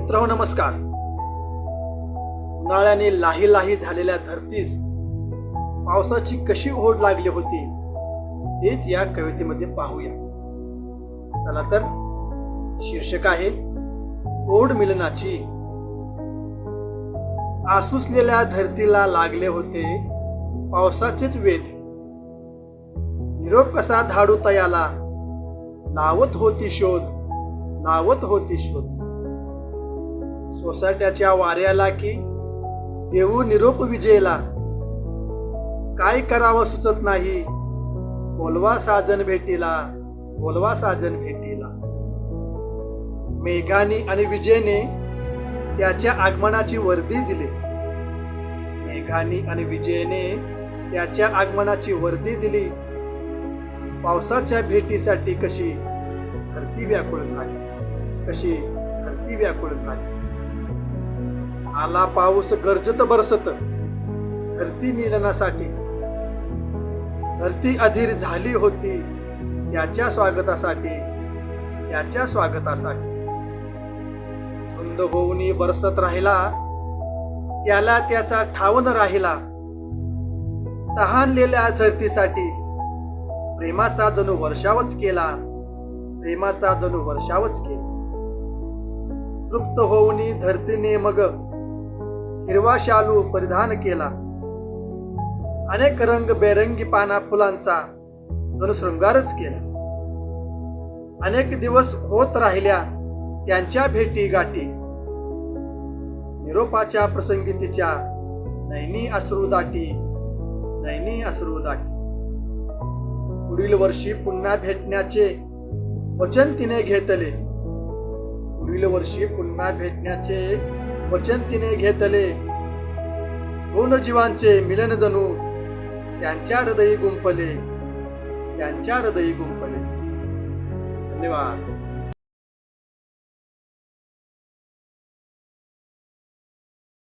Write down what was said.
मित्रांनो नमस्कार. उन्हाळ्याने लाही लाही झालेल्या धरतीस पावसाची कशी ओढ लागली होती तेच या कवितेमध्ये पाहूया. चला तर शीर्षक आहे ओढ मिलनाची. आसुसलेल्या धरतीला लागले होते पावसाचेच वेध. निरोप कसा धाडू तयाला? लावत होती शोध लावत होती शोध. सोसाट्याच्या वाऱ्याला की देऊ निरोप विजयला काय करावं सुचत नाही. बोलवा साजन भेटीला बोलवा साजन भेटीला. मेघानी आणि विजयने त्याच्या आगमनाची वर्दी दिली. मेघानी आणि विजयने त्याच्या आगमनाची वर्दी दिली. पावसाच्या भेटीसाठी कशी धरती व्याकुळ झाली. कशी धरती व्याकुळ झाली. आला पाऊस गरजत बरसत. धरती मिलनासाठी. धरती अधीर झाली होती त्याच्या स्वागतासाठी त्याच्या स्वागतासाठी. धुंद होऊन बरसत राहिला त्याला त्याचा ठावन राहिला. तहानलेल्या धरतीसाठी प्रेमाचा जणू वर्षावच केला प्रेमाचा जणू वर्षावच केला. तृप्त होऊन धरतीने मग हिरवा शालू परिधान केला. अनेक रंग बेरंगी पाना फुलांचा धनुशृंगारच शृंगारच केला. अनेक दिवस होत राहिल्या त्यांच्या भेटी गाठी. निरोपाच्या प्रसंगी तिच्या नैनी अश्रू दाटी. नैनी अश्रू दाटी. पुढील वर्षी पुन्हा भेटण्याचे वचन तिने घेतले. पुढील वर्षी पुन्हा भेटण्याचे वचन तिने घेतले. दोन जीवांचे मिलन जणू त्यांच्या हृदयी गुंपले त्यांच्या हृदयी गुंपले धन्यवाद.